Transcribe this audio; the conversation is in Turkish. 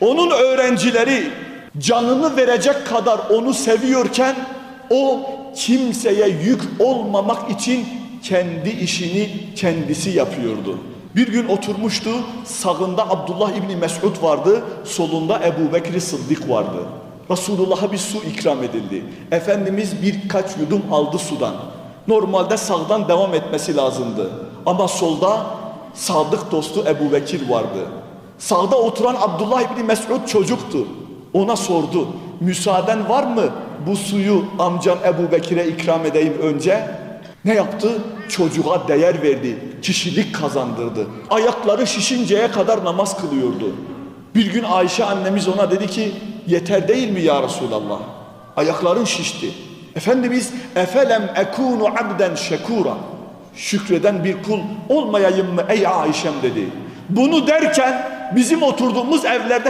Onun öğrencileri canını verecek kadar onu seviyorken o kimseye yük olmamak için kendi işini kendisi yapıyordu. Bir gün oturmuştu, sağında Abdullah İbni Mesud vardı, solunda Ebu Bekir Sıddık vardı. Resulullah'a bir su ikram edildi. Efendimiz birkaç yudum aldı sudan. Normalde sağdan devam etmesi lazımdı. Ama solda sadık dostu Ebu Bekir vardı. Sağda oturan Abdullah İbni Mesud çocuktu. Ona sordu. Müsaaden var mı bu suyu amcam Ebu Bekir'e ikram edeyim önce? Ne yaptı? Çocuğa değer verdi. Kişilik kazandırdı. Ayakları şişinceye kadar namaz kılıyordu. Bir gün Ayşe annemiz ona dedi ki yeter değil mi ya Resulallah? Ayakların şişti. Efendimiz efelem ekunu abden şekura. Şükreden bir kul olmayayım mı ey Ayşem dedi. Bunu derken bizim oturduğumuz evlerde